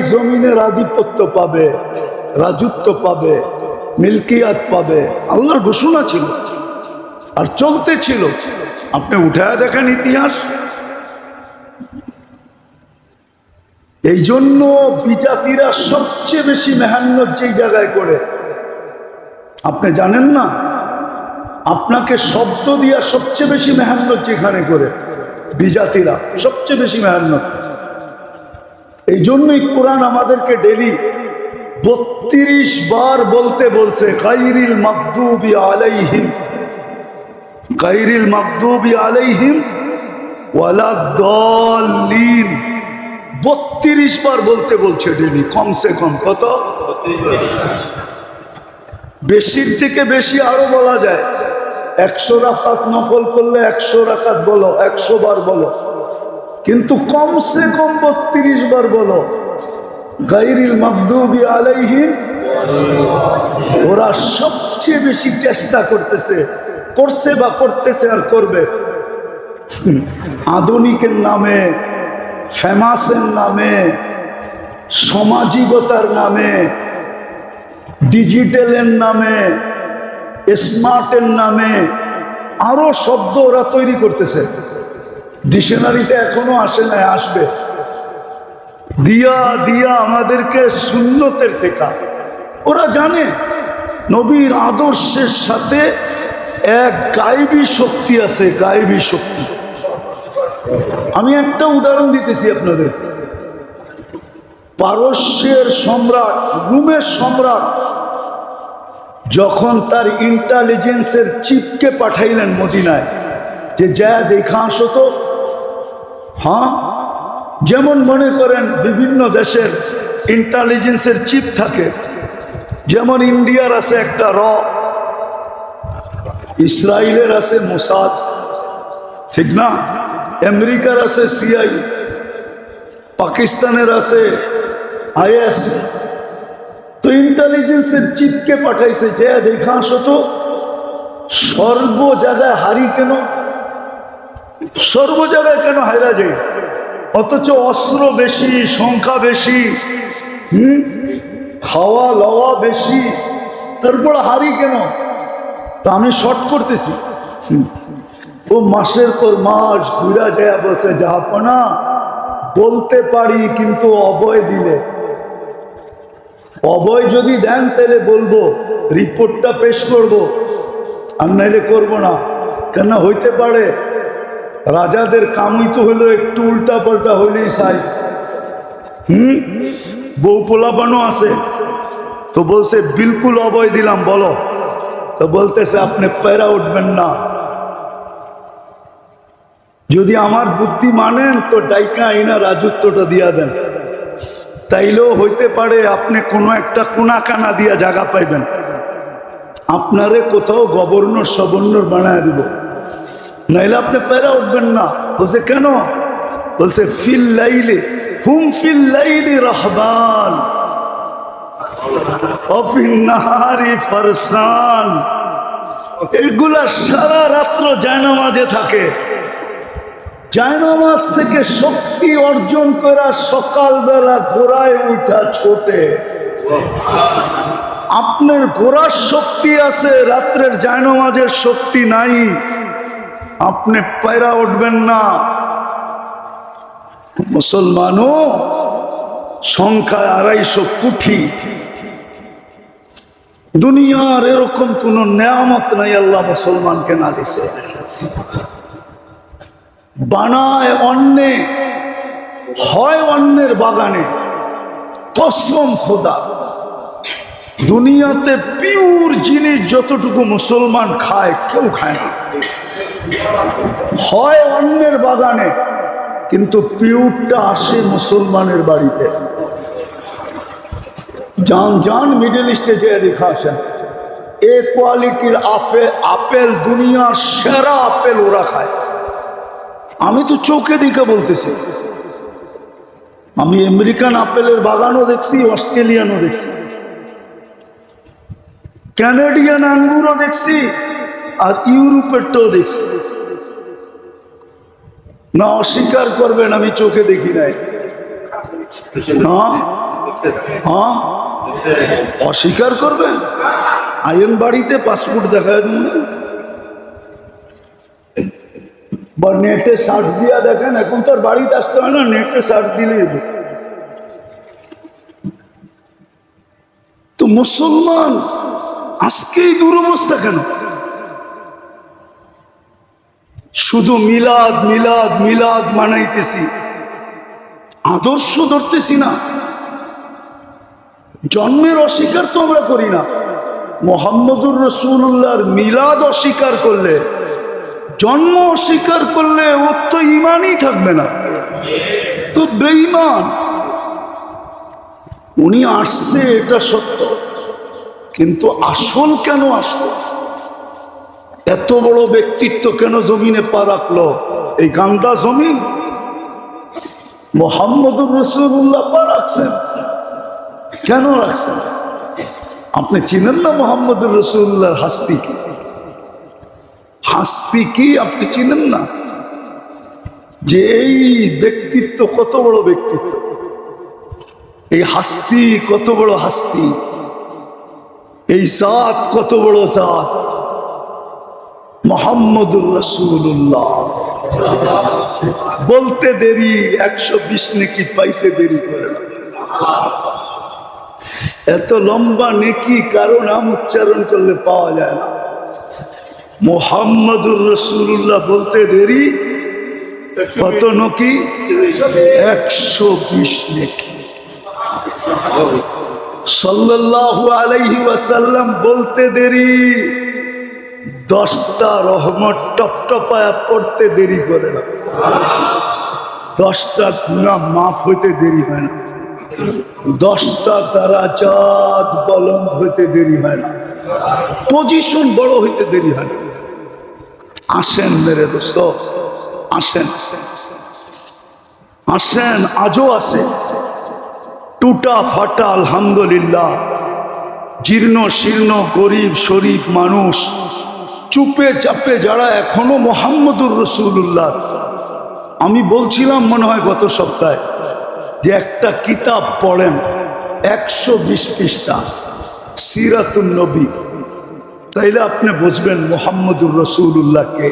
জমিনের আধিপত্য পাবে, রাজত্ব পাবে, মিল্কিয়াত পাবে। আল্লাহর ঘোষণা ছিল আর চলতে ছিল। আপনি উঠায় দেখেন ইতিহাস। এই জন্য বিজাতিরা সবচেয়ে বেশি মেহান্ন যেই জায়গায় করে। আপনি জানেন না? আপনাকে শব্দ দিয়া সবচেয়ে বেশি মেহান্নত যেখানে করে, বিজাতিরা সবচেয়ে বেশি মেহান্নত এই জন্যই কোরআন আমাদেরকে ডেলি বত্রিশ বার বলতে বলছে কাইরিল মাকদুবি আলাইহিম কাইরিল মাকদুবি আলাইহিম ওয়ালা দলিন বত্রিশ বার বলতে বলছে ডেলি, কমসে কম কত? বেশির থেকে বেশি আরও বলা যায়। একশো রাখাত নফল করলে একশো রাখাত বলো, একশো বার বলো। কিন্তু কমসে কম বত্রিশ বার বলো। গাইরিল মাকদুবি আলাইহিম, ওরা সবচেয়ে বেশি চেষ্টা করতেছে, করছে বা করতেছে আর করবে। আধুনিকের নামে, ফেমাসের নামে, সামাজিকতার নামে, ডিজিটালের নামে স্মার্টের নামে আরও শব্দ ওরা তৈরি করতেছে। ডিকশনারিতে এখনও আসে নাই, আসবে। দিয়া দিয়া আমাদেরকে শূন্যতের টেকা। ওরা জানে, নবীর আদর্শের সাথে এক গাইবী শক্তি আছে, গাইবী শক্তি। আমি একটা উদাহরণ দিতেছি আপনাদের। পারস্যের সম্রাট, রুমের সম্রাট যখন তার ইন্টেলিজেন্সের চিপকে পাঠাইলেন মদিনায়, যে যা দেখা আসো তো। হ্যাঁ? যেমন মনে করেন বিভিন্ন দেশের ইন্টেলিজেন্সের চিপ থাকে। যেমন ইন্ডিয়ার আছে একটা র ইসরায়েলের আছে মোসাদ। ঠিক না? আমেরিকার আছে সিআই। পাকিস্তানের আছে আইএস। ইন্টেলিজেন্সের চিপকে পাঠাইছে, যে দেখা আসো তো সর্ব জায়গায় হারি কেন? সর্ব জায়গায় কেন হারা যায়? অথচ অস্ত্র বেশি, সংখ্যা বেশি, হুম? খাওয়া, লওয়া বেশি, তারপর হারি কেন? তা আমি শর্ট করতেছি। ও মাসের পর মাস ঘুরা যায় বসে যাহাপনা বলতে পারি কিন্তু অবয় দিলে। অবয় যদি দেন, তাহলে বলব, রিপোর্টটা পেশ করব। আর নাইলে করব না। কেন হইতে পারে, রাজাদের কামই তো হলো একটু উল্টা পাল্টা হইলেই সাইজ হুম? বউ পোলাপানো আছে। তো বলছে, বিলকুল অবয় দিলাম, বলো। তো বলতেছে, আপনি প্যারা উঠবেন না। যদি আমার বুদ্ধি মানেন, তো ডাইকা আইনা রাজত্বটা দিয়া দেন। তাইলেও হইতে পারে আপনি কোনো একটা কোনা কানা দিয়া জায়গা পাইবেন। আপনারে কোথাও গভর্নর সবর্ণর বানায় দিব। নাইলে আপনি প্যারা উঠবেন না। বলছে, কেন? বলছে, ফিল লাইলে, হুম ফিল লাইলি রহবান ফারসান। এগুলা সারা রাত্র জায়নামাজে থাকে। জায়নামাজ থেকে শক্তি অর্জন করা সকালবেলা ঘোড়ায় উঠা ছোটে। আপনার ঘোড়ার শক্তি আছে, রাত্রের জায়নামাজের শক্তি নাই। আপনি পায়রা উঠবেন না। মুসলমানও সংখ্যায় আড়াইশো কোটি দুনিয়ার এরকম কোন নেয়ামত নাই, আল্লাহ মুসলমানকে না দিছে। বানায় অন্যে হয় অন্যের বাগানে। কসম খোদা। দুনিয়াতে পিওর জিনিস যতটুকু মুসলমান খায়, কেউ খায় না। হয় অন্যের বাগানে, কিন্তু পিউরটা আসে মুসলমানের বাড়িতে। যান যান মিডল ইস্টে যে দেখা আসেন। এ কোয়ালিটির আপেল, দুনিয়ার সেরা আপেল ওরা খায়। আমি তো চোখে দিকে বলতেছি। আমি আমেরিকান আপেলের বাগানও দেখছি, অস্ট্রেলিয়ানও দেখছি। ক্যানাডিয়ান আঙ্গুরও দেখছি, আর ইউরোপেরটাও দেখছি। না, অস্বীকার করবেন, আমি চোখে দেখি নাই। অস্বীকার করবেন? আইন বাড়িতে পাসপোর্ট দেখায় দিন না? বা নেটে সার্চ দিয়া দেখেন, এখন তো আর বাড়িতে আসতে হয় না, নেটে সার্চ দিলেই তো মুসলমান আজকে এই দুরবস্থা কেন? শুধু মিলাদ মিলাদ মিলাদ মানাইতেছি। আদর্শ ধরতেছি না। জন্মের অস্বীকার তো আমরা করি না। মোহাম্মদুর রসুল্লাহর মিলাদ অস্বীকার করলে জন্ম অস্বীকার করলে ওর তো ইমানই থাকবে না। তো বেঈমান। উনি আসছে, এটা সত্য। কিন্তু আসল কেন আসলো? এত বড় ব্যক্তিত্ব কেন জমিনে পা রাখল? এই গান্দা জমিন। মোহাম্মদুর রসুল্লাহ পা রাখছেন। কেন রাখছেন? আপনি চিনেন না মোহাম্মদুর রসুল্লাহর হাস্তি কি কি আপনি চিনেন না? যে এই ব্যক্তিত্ব কত বড় ব্যক্তিত্ব? এই হাস্তি কত বড় হাস্তি? এই জাত কত বড় জাত? মোহাম্মদুর রসুল্লাহ বলতে দেরি, একশো বিশ নেকি পাইতে দেরি করে না। এত লম্বা নেকি কারও নাম উচ্চারণ করলে পাওয়া যায় না। মোহাম্মদুর রসুল্লাহ বলতে দেরি? কত নকি? একশো বিশ নেকি। সাল্লাল্লাহু আলাইহি ওয়াসাল্লাম বলতে দেরি। দশটা রহমত টপটপায়া পড়তে দেরি করে না। দশটা গুণা মাফ হইতে দেরি হয় না। দশটা তারা চাঁদ বলন্দ হইতে দেরি হয় না। পজিশন বড় হইতে দেরি হয় না। আসেন মেরে দোস্ত, আসেন। আসেন, আজও আসেন টুটা ফাটা, আলহামদুলিল্লাহ। জীর্ণ, শীর্ণ, গরিব, শরীফ মানুষ। চুপে চাপে যারা এখনও মোহাম্মদুর রসুল্লাহ আমি বলছিলাম মনে হয় গত সপ্তাহে যে একটা কিতাব পড়েন, একশো বিশ পৃষ্ঠা সিরাতুল নবী। তাইলে আপনি বুঝবেন মোহাম্মদুর রসুল্লাহকে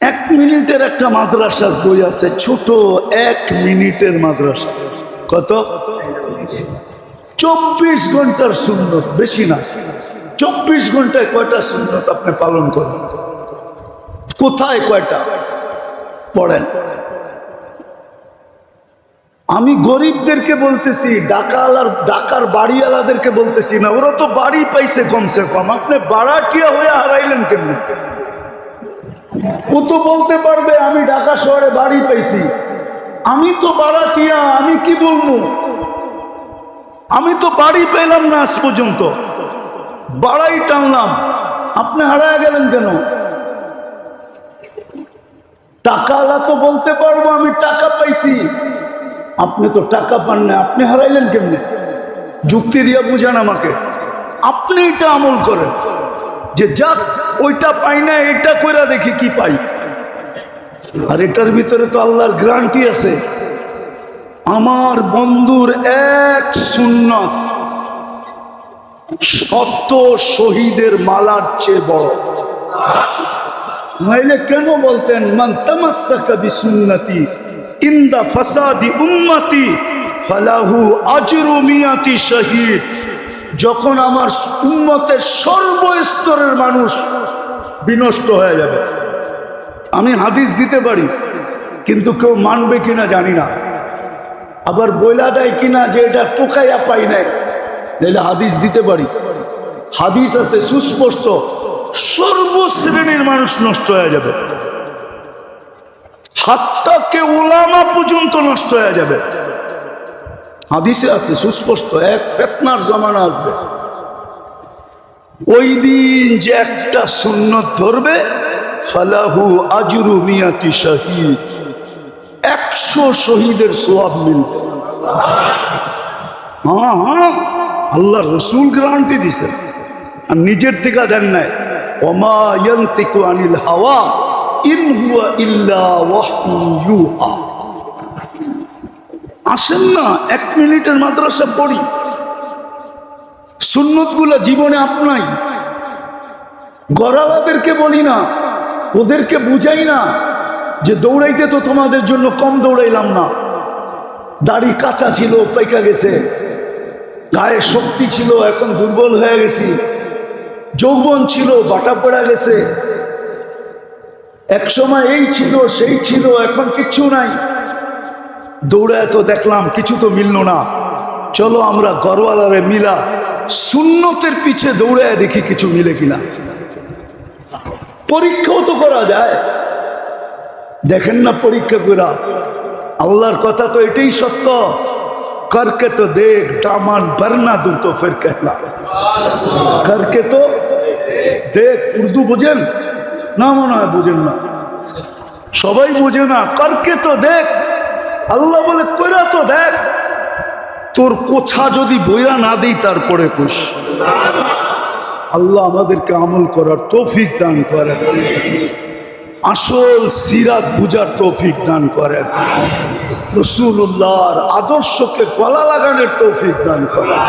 এক মিনিটের একটা মাদ্রাসার বই আছে, ছোট এক মিনিটের মাদ্রাসা। কত? চব্বিশ ঘণ্টার সুন্দর বেশি না। চব্বিশ ঘন্টায় কয়টা সুন্নত আপনি পালন করবেন কোথায় কয়টা? পড়েন। আমি গরিবদেরকে বলতেছি, ডাকালার, ডাকার বাড়িওয়ালাদেরকে বলতেছি না, ওরা তো বাড়ি পাইছে কমসে কম। আপনি বাড়াটিয়া হয়ে হারাইলেন কেন ও তো বলতে পারবে, আমি ঢাকা শহরে বাড়ি পাইছি। আমি তো বাড়াটিয়া আমি কি বলব? আমি তো বাড়ি পেলাম না আজ পর্যন্ত। বাড়াই টানলাম। আপনি হারায় গেলেন কেন? টাকাওয়ালা তো বলতে পারব, আমি টাকা পাইছি। আপনি তো টাকা পান না, আপনি হারাইলেন কেমনি? যুক্তি দিয়ে বুঝান আমাকে। আপনি এটা আমল করেন। যে যাক, ওইটা পাই না, এটা কইরা দেখি কি পাই। আর এটার ভিতরে তো আল্লাহর গ্রান্টি আছে। আমার বন্ধুর এক শূন্য শত শহীদের মালার চেয়ে বড়। নাইলে কেন বলতেন, মান তামাশা কবি বিসুন্নতি ইন্দা ফাসাদি উম্মতি ফালাহু আজরু মিয়াতি শহীদ। যখন আমার উম্মতের সর্বস্তরের মানুষ বিনষ্ট হয়ে যাবে। আমি হাদিস দিতে পারি, কিন্তু কেউ মানবে কিনা জানি না। আবার বইলা দেয় কিনা যে এটা টোকাইয়া পাই নাই তাহলে হাদিস দিতে পারি। হাদিস আছে সুস্পষ্ট, সর্বশ্রেণীর মানুষ নষ্ট হয়ে যাবে। হাত্তাকে ওলামা পর্যন্ত নষ্ট হয়ে যাবে। হাদিসে আছে, সুস্পষ্ট, এক ফেতনার জমানা আসবে। ওই দিন যে একটা শূন্য ধরবে, ফালাহু আজরু মিয়াতি শহীদ। একশো শহীদের সোয়াব মিলবে। হ্যাঁ হ্যাঁ আল্লাহ রসুল গ্যারান্টি দিছে। আর নিজের থেকে দেন নাই। ওমা ইয়ান্তিকু আনিল হাওয়া। আসেন না, এক মিনিটের মাদ্রাসা পড়ি। সুন্নতগুলো জীবনে আপনাই। গড়ালাদেরকে বলি না, ওদেরকে বুঝাই না যে দৌড়াইতে তো তোমাদের জন্য কম দৌড়াইলাম না। দাড়ি কাঁচা ছিল, পাইকা গেছে। গায়ে শক্তি ছিল, এখন দুর্বল হয়ে গেছি। যৌবন ছিল, বাটা পড়া গেছে। এক সময় এই ছিল, সেই ছিল, এখন কিচ্ছু নাই। দৌড়ায় তো দেখলাম, কিছু তো মিলল না। চলো আমরা গরওয়ালারে মিলা শূন্যতের পিছে দৌড়ায় দেখি কিছু মিলে কিনা। পরীক্ষাও তো করা যায়। দেখেন না পরীক্ষা করা আল্লাহর কথা তো এটাই সত্য। করকে তো দেখ, দামান বারনা দু তো ফের কেলা করকে তো দেখ, উর্দু বোঝেন? না মনে হয় বোঝেন না। সবাই বোঝে না, কারকে তো দেখ? আল্লাহ বলে, কইরা তো দেখ, তোর কোছা যদি বইরা না দেই তারপরে কুশ আল্লাহ আমাদেরকে আমল করার তৌফিক দান করেন। আসল সিরাত বুঝার তৌফিক দান করেন। রসুল্লাহর আদর্শকে গলা লাগানোর তৌফিক দান করেন।